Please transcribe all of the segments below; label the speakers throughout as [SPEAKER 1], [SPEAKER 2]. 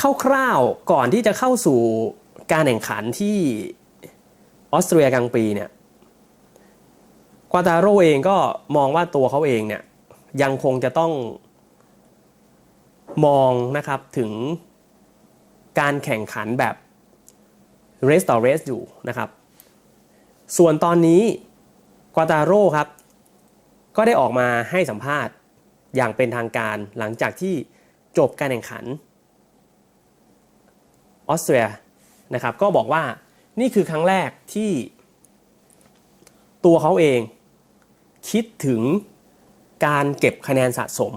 [SPEAKER 1] คร่าวๆก่อนที่จะเข้าสู่การแข่งขันที่ออสเตรียกลางปีเนี่ยกวาตาโรเองก็มองว่าตัวเขาเองเนี่ยยังคงจะต้องมองนะครับถึงการแข่งขันแบบ race ต่อ race อยู่นะครับ ส่วนตอนนี้กวาตาโร่ครับ ก็ได้ออกมาให้สัมภาษณ์อย่างเป็นทางการหลังจากที่จบการแข่งขัน ออสเตรียนะครับก็บอกว่านี่คือครั้งแรกที่ตัวเขาเองคิดถึงการเก็บคะแนนสะสม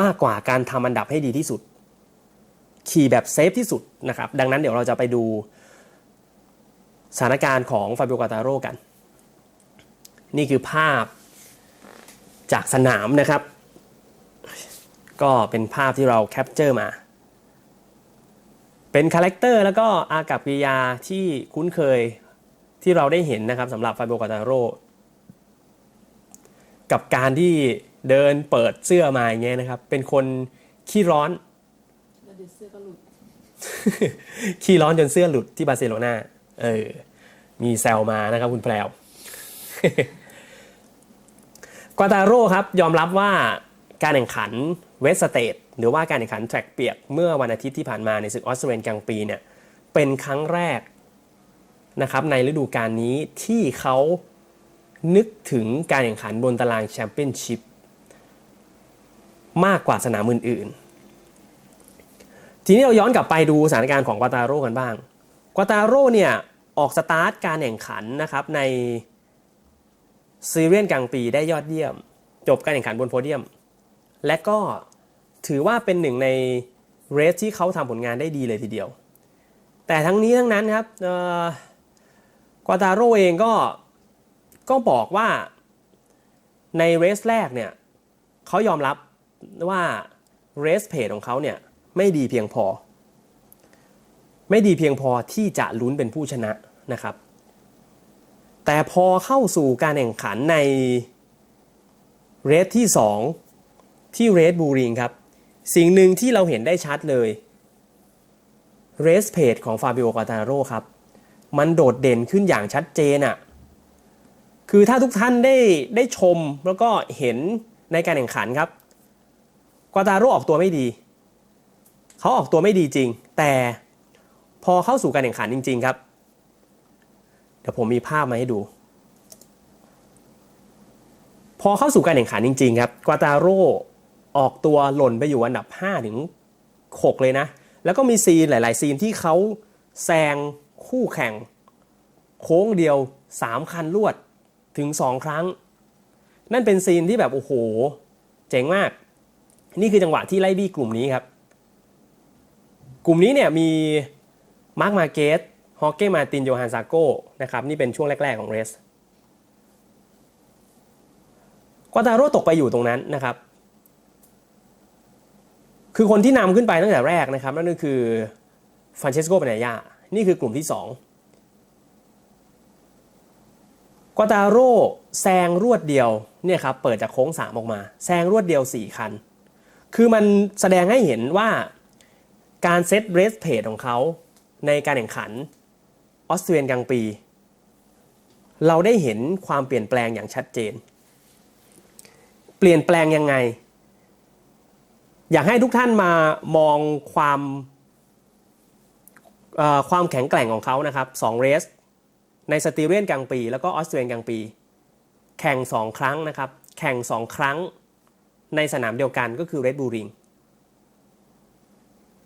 [SPEAKER 1] มากกว่าการทำอันดับให้ดีที่สุด ขี่แบบเซฟที่สุดนะครับ ดังนั้นเดี๋ยวเราจะไปดูสถานการณ์ของฟาบิโอกาตาโร่กัน นี่คือภาพจากสนามนะครับ ก็เป็นภาพที่เราแคปเจอร์มา เป็นคาแรคเตอร์แล้วก็อากับกิริยาที่คุ้นเคยที่เราได้เห็นนะครับสำหรับฟาบิโอกาตาโรกับการที่เดินเปิดเสื้อมาอย่างเงี้ยนะครับ เป็นคนขี้ร้อนขี้ร้อนจนเสื้อหลุดที่บาร์เซโลนาเออ มีแซวมานะครับคุณแพรวกวาตาโร่ครับยอมรับว่าการแข่งขันเวสเตท หรือว่าการแข่งขันแทร็กเปียกเมื่อวันอาทิตย์ที่ผ่านมาในศึกออสเตรเลียนกลางปีเนี่ยเป็นครั้งแรกนะครับในฤดูกาลนี้ที่เขานึกถึงการแข่งขันบนตารางแชมเปี้ยนชิพมากกว่าสนามอื่นๆ ทีนี้เราย้อนกลับไปดูสถานการณ์ของกวาตาโร่กันบ้าง กวาตาโร่เนี่ยออกสตาร์ทการแข่งขันนะครับในซีเรียนกลางปีได้ยอดเยี่ยม จบการแข่งขันบนโพเดียม และก็ ถือว่าเป็นหนึ่งในเรสที่เขาทำผลงานได้ดีเลยทีเดียว แต่ทั้งนี้ทั้งนั้นครับกวาตาโรเองก็ก็บอกว่าในเรสแรกเนี่ยเขายอมรับว่าเรสเพจของเขาเนี่ยไม่ดีเพียงพอ ไม่ดีเพียงพอที่จะลุ้นเป็นผู้ชนะนะครับ แต่พอเข้าสู่การแข่งขันในเรสที่ 2 ที่เรสบูริงครับ สิ่งหนึ่งที่เราเห็นได้ชัดเลยเรสเพจของฟาบิโอ กาตาโร่ครับ มันโดดเด่นขึ้นอย่างชัดเจนอะคือถ้าทุกท่านได้ได้ชมแล้วก็เห็นในการแข่งขันครับกวาตาโร่ออกตัวไม่ดี เขาออกตัวไม่ดีจริง แต่พอเข้าสู่การแข่งขันจริง ๆ ครับ เดี๋ยวผมมีภาพมาให้ดู พอเข้าสู่การแข่งขันจริง ๆ ครับกวาตาโร่ ออกตัวหล่นไปอยู่อันดับ 5 ถึง 6 เลยนะ แล้วก็มีซีนหลาย ๆ ซีนที่เขาแซงคู่แข่ง โค้งเดียว 3 คันรวดถึง 2 ครั้ง นั่นเป็นซีนที่แบบโอ้โห เจ๋งมาก นี่คือจังหวะที่ไล่บี้กลุ่มนี้ครับ กลุ่มนี้เนี่ยมีมาร์คมาเกสฮอเก้มาตินโยฮันซาโก้นะครับนี่เป็นช่วงแรก ๆ ของเรสกวาตาโร่ตกไปอยู่ตรงนั้นนะครับ คือคนที่นำขึ้นไปตั้งแต่แรกนะครับนั่นก็คือฟรานเชสโกเปเนยานี่คือกลุ่มที่ 2กวาตาโร่แซงรวดเดียวเนี่ยครับเปิดจากโค้ง 3 ออกมา แซงรวดเดียว 4 คัน คือมันแสดงให้เห็นว่าการเซตเรสเพจของเขาในการแข่งขันออสเตรเลียนกลางปี เราได้เห็นความเปลี่ยนแปลงอย่างชัดเจน เปลี่ยนแปลงยังไง อยากให้ทุกท่านมามองความความแข็งแกร่งของเขานะครับสองเรสในสตีเรียนกลางปี แล้วก็ออสเตรเลียนกลางปี แข่ง 2 ครั้งนะครับ แข่ง 2 ครั้งในสนามเดียวกันก็คือเรดบูริง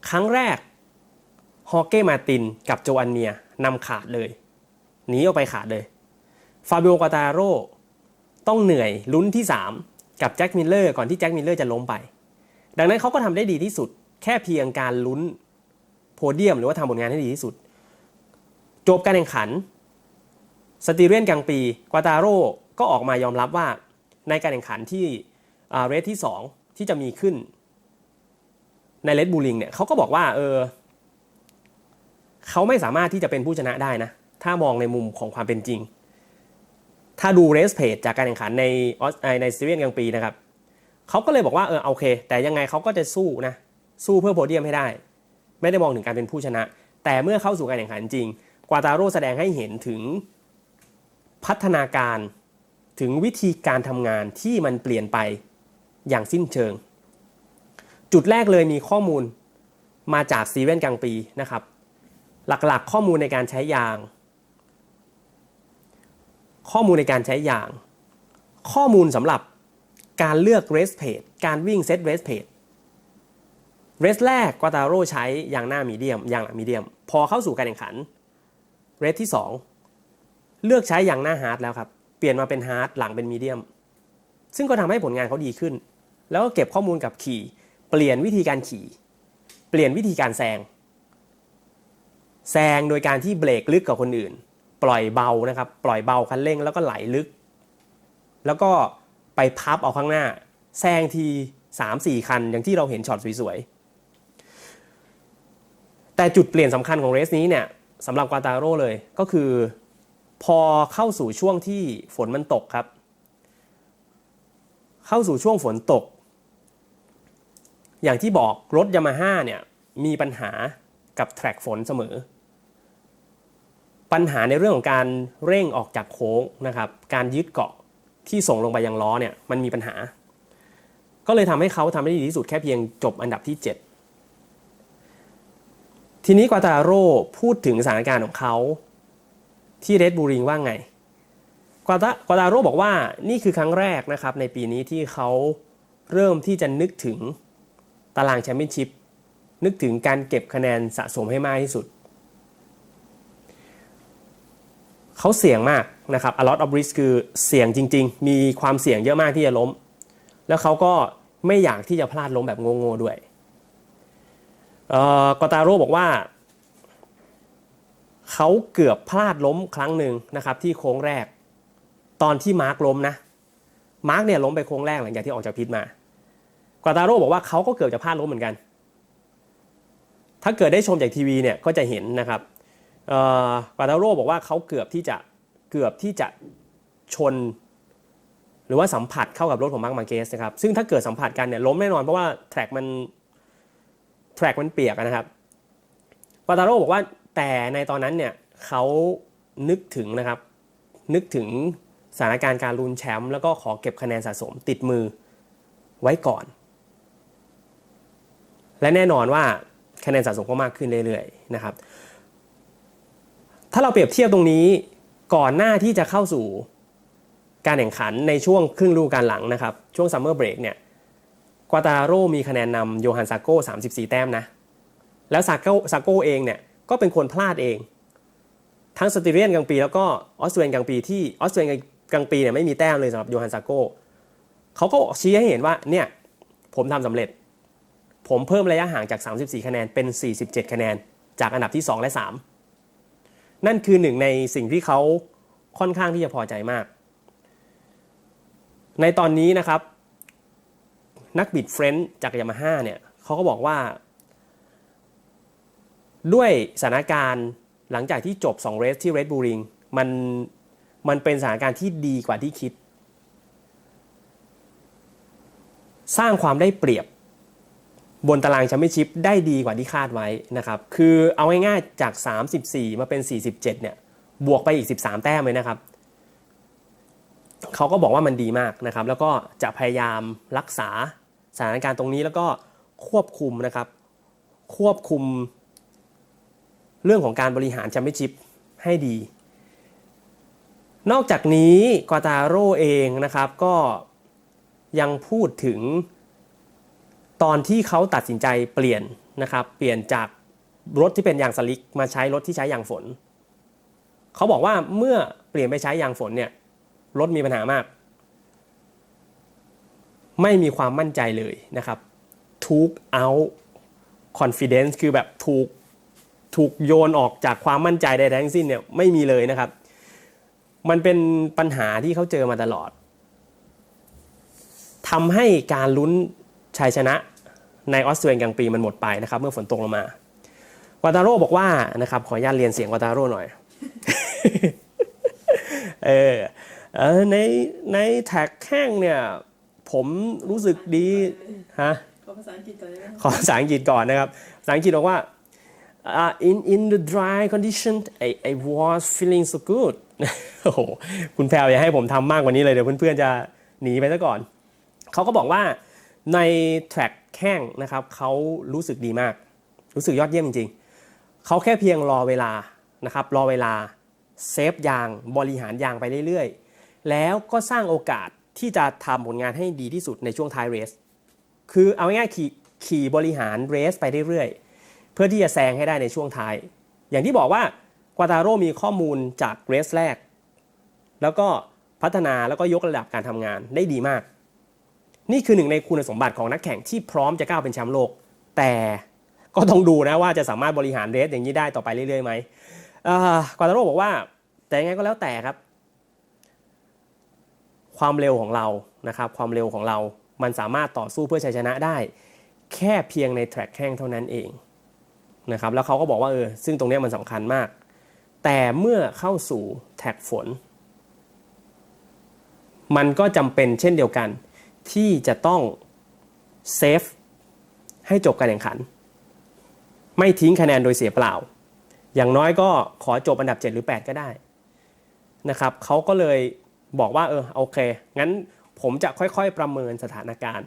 [SPEAKER 1] ครั้งแรกฮอเก้มาตินกับโจอันเนียนำขาดเลยหนีออกไปขาดเลยฟาบิโอกาตาโร่ต้องเหนื่อยลุ้นที่ 3 กับแจ็คมิลเลอร์ก่อนที่แจ็คมิลเลอร์จะล้มไป ดังนั้นเขาก็ทำได้ดีที่สุด แค่เพียงการลุ้นโพเดียม หรือว่าทำผลงานให้ดีที่สุด จบการแข่งขัน สตีเรียนกลางปีกวาตาโร่ก็ออกมายอมรับว่าในการแข่งขันที่เรสที่ 2 ที่จะมีขึ้นในเลดบูลิงเนี่ยเขาก็บอกว่าเออเขาไม่สามารถที่จะเป็นผู้ชนะได้นะ ถ้ามองในมุมของความเป็นจริง ถ้าดูเรสเพจจากการแข่งขันในออสในซีเรียนกลางปีนะครับ เขาก็เลยบอกว่าเออโอเค แต่ยังไงเขาก็จะสู้นะสู้เพื่อโพเดียมให้ได้ ไม่ได้มองถึงการเป็นผู้ชนะ แต่เมื่อเข้าสู่การแข่งขันจริง กวาตาโร่แสดงให้เห็นถึงพัฒนาการถึงวิธีการทำงานที่มันเปลี่ยนไปอย่างสิ้นเชิง จุดแรกเลยมีข้อมูลมาจากซีเว่นกลางปีนะครับ หลักๆข้อมูลในการใช้ยาง ข้อมูลในการใช้ยาง ข้อมูลสำหรับ การเลือกเรสเพจการวิ่งเซตเรสเพจเรสแรกกวาตาโร่ใช้ยางหน้ามีเดียมยางหลังมีเดียม พอเข้าสู่การแข่งขัน เรสที่ 2 เลือกใช้ยางหน้าฮาร์ดแล้วครับ เปลี่ยนมาเป็นฮาร์ดหลังเป็นมีเดียม ซึ่งก็ทำให้ผลงานเขาดีขึ้น แล้วก็เก็บข้อมูลกับขี่ เปลี่ยนวิธีการขี่ เปลี่ยนวิธีการแซงแซงโดยการที่เบรกลึกกว่าคนอื่น ปล่อยเบานะครับ ปล่อยเบาคันเร่งแล้วก็ไหลลึก แล้วก็ ไปพับเอาข้างหน้าแซงที3-4คัน อย่างที่เราเห็นช็อตสวยๆ แต่จุดเปลี่ยนสำคัญของเรสนี้เนี่ยสำหรับกวาตาโร่เลยก็คือ พอเข้าสู่ช่วงที่ฝนมันตกครับ เข้าสู่ช่วงฝนตก อย่างที่บอกรถยามาฮ่าเนี่ยมีปัญหากับแทร็กฝนเสมอ ปัญหาในเรื่องของการเร่งออกจากโค้งนะครับ การยึดเกาะ ที่ส่งลงไปยังล้อเนี่ยมันมีปัญหา ก็เลยทำให้เขาทำได้ดีที่สุดแค่เพียงจบอันดับที่ 7 ทีนี้กวาตาโร่พูดถึงสถานการณ์ของเขาที่เรดบูริงว่าไงกวาตากวาตาโร่บอกว่านี่คือครั้งแรกนะครับในปีนี้ที่เขาเริ่มที่จะนึกถึงตารางแชมเปี้ยนชิพนึกถึงการเก็บคะแนนสะสมให้มากที่สุด เขาเสี่ยงมากนะครับ a lot of risk คือเสี่ยงจริง ๆ มีความเสี่ยงเยอะมากที่จะล้ม แล้วเขาก็ไม่อยากที่จะพลาดล้มแบบโง่ๆด้วยกอตาโร่บอกว่า เขาเกือบพลาดล้มครั้งหนึ่งนะครับ ที่โค้งแรก ตอนที่มาร์คล้มนะมาร์คเนี่ยล้มไปโค้งแรกหลังจากที่ออกจากพิษมากวตาโร่บอกว่าเขาก็เกือบจะพลาดล้มเหมือนกัน ถ้าเกิดได้ชมจากทีวีเนี่ยก็จะเห็นนะครับ เอ่อกวาตาโร่บอกว่าเขาเกือบที่จะเกือบที่จะชน หรือว่าสัมผัสเข้ากับรถของมาร์คมาเกสนะครับซึ่งถ้าเกิดสัมผัสกันเนี่ยล้มแน่นอนเพราะว่าแทร็กมันแทร็กมันเปียกนะครับกวาตาโร่บอกว่าแต่ในตอนนั้นเนี่ยเขานึกถึงนะครับนึกถึงสถานการณ์การลุ้นแชมป์แล้วก็ขอเก็บคะแนนสะสมติดมือไว้ก่อน และแน่นอนว่าคะแนนสะสมก็มากขึ้นเรื่อยๆนะครับ ถ้าเราเปรียบเทียบตรงนี้ก่อนหน้าที่จะเข้าสู่การแข่งขันในช่วงครึ่งฤดูกาลหลังนะครับ ช่วงซัมเมอร์เบรกเนี่ยกวาตาโร่มีคะแนนนำโยฮันซาโก้34 แต้มนะ แล้วซาโก้ซาโก้เองเนี่ยก็เป็นคนพลาดเอง ทั้งสติเรียนกลางปี แล้วก็ออสเตรียนกลางปีที่ออสเตรียนกลางปีเนี่ยไม่มีแต้มเลยสำหรับโยฮันซาโก้เขาก็ชี้ให้เห็นว่าเนี่ยผมทำสำเร็จ ผมเพิ่มระยะห่างจาก 34 คะแนนเป็น 47 คะแนน จากอันดับที่ 2 และ 3 นั่นคือหนึ่งในสิ่งที่เขาค่อนข้างที่จะพอใจมาก ในตอนนี้นะครับ นักบิดเฟรนช์จากยามาฮ่าเนี่ยเขาก็บอกว่า ด้วยสถานการณ์หลังจากที่จบ 2 เรสที่เรดบูริงมันมันเป็นสถานการณ์ที่ดีกว่าที่คิด สร้างความได้เปรียบ บนตารางแชมเปี้ยนชิพได้ดีกว่าที่คาดไว้นะครับ คือเอาง่ายๆจาก 34 มาเป็น 47 เนี่ย บวกไปอีก 13 แต้มเลยนะครับ เขาก็บอกว่ามันดีมากนะครับ แล้วก็จะพยายามรักษาสถานการณ์ตรงนี้แล้วก็ควบคุมนะครับ ควบคุม เรื่องของการบริหารแชมเปี้ยนชิพให้ดี นอกจากนี้กวาตาโร่เองนะครับก็ยังพูดถึง ตอนที่เขาตัดสินใจเปลี่ยนนะครับ เปลี่ยนจากรถที่เป็นยางสลิกมาใช้รถที่ใช้ยางฝน เขาบอกว่าเมื่อเปลี่ยนไปใช้ยางฝนเนี่ยรถมีปัญหามาก ไม่มีความมั่นใจเลยนะครับทุก out confidence คือแบบถูกถูกโยนออกจากความมั่นใจใดๆทั้งสิ้นเนี่ยไม่มีเลยนะครับ มันเป็นปัญหาที่เขาเจอมาตลอดทำให้การลุ้น ชัยชนะในออสเตรเลียกลางปีมันหมดไปนะครับ เมื่อฝนตกลงมาวาตาโร่บอกว่านะครับขออนุญาตเรียนเสียงวาตาโร่หน่อยเออเออในในแท็กแข้งเนี่ยผมรู้สึกดีฮะ
[SPEAKER 2] ขอภาษาอังกฤษก่อนได้ไหม
[SPEAKER 1] ขอภาษาอังกฤษก่อนนะครับภาษาอังกฤษบอกว่า uh, in in the dry condition I I was feeling so good โอ้โหคุณแพรวอย่าให้ผมทำมากกว่านี้เลยเดี๋ยวเพื่อนๆจะหนีไปซะก่อน เขาก็บอกว่า ในแทร็กแข้งนะครับเขารู้สึกดีมาก รู้สึกยอดเยี่ยมจริงๆเขาแค่เพียงรอเวลานะครับรอเวลาเซฟยางบริหารยางไปเรื่อยๆ แล้วก็สร้างโอกาสที่จะทำผลงานให้ดีที่สุดในช่วงท้ายเรส คือเอาง่ายๆขี่ขี่บริหารเรสไปเรื่อยๆ เพื่อที่จะแซงให้ได้ในช่วงท้าย อย่างที่บอกว่ากวาตาโร่มีข้อมูลจากเรสแรก แล้วก็พัฒนาแล้วก็ยกระดับการทำงานได้ดีมาก นี่คือหนึ่งในคุณสมบัติของนักแข่งที่พร้อมจะก้าวเป็นแชมป์โลก แต่ก็ต้องดูนะว่าจะสามารถบริหารเรสอย่างนี้ได้ต่อไปเรื่อยๆไหมกวาตาโร่บอกว่า แต่ยังไงก็แล้วแต่ครับ ความเร็วของเรานะครับ ความเร็วของเรา มันสามารถต่อสู้เพื่อชัยชนะได้ แค่เพียงในแทร็กแข้งเท่านั้นเองนะครับแล้วเขาก็บอกว่าเออซึ่งตรงนี้มันสำคัญมาก แต่เมื่อเข้าสู่แท็กฝน มันก็จำเป็นเช่นเดียวกัน ที่จะต้องเซฟให้จบการแข่งขัน ไม่ทิ้งคะแนนโดยเสียเปล่า อย่างน้อยก็ขอจบอันดับ 7 หรือ 8 ก็ได้นะครับเขาก็เลยบอกว่าเออโอเค งั้นผมจะค่อยๆประเมินสถานการณ์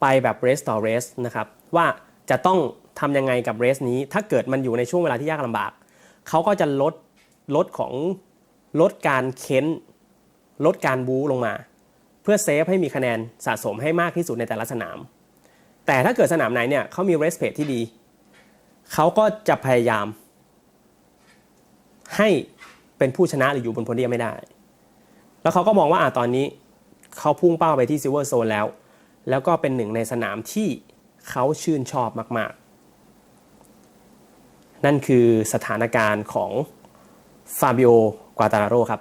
[SPEAKER 1] ไปแบบเรสต่อเรสนะครับว่าจะต้องทำยังไงกับเรสนี้ ถ้าเกิดมันอยู่ในช่วงเวลาที่ยากลำบากเขาก็จะลดลดของลดการเค้น ลดการบู๊ลงมา เพื่อเซฟให้มีคะแนนสะสมให้มากที่สุดในแต่ละสนาม แต่ถ้าเกิดสนามไหนเนี่ยเขามีเรสเพจที่ดี เขาก็จะพยายาม ให้เป็นผู้ชนะหรืออยู่บนโพเดียมไม่ได้ แล้วเขาก็มองว่าอะตอนนี้เขาพุ่งเป้าไปที่ซิลเวอร์โซนแล้ว แล้วก็เป็นหนึ่งในสนามที่เขาชื่นชอบมาก ๆ นั่นคือสถานการณ์ของฟาบิโอกวาตาราโรครับ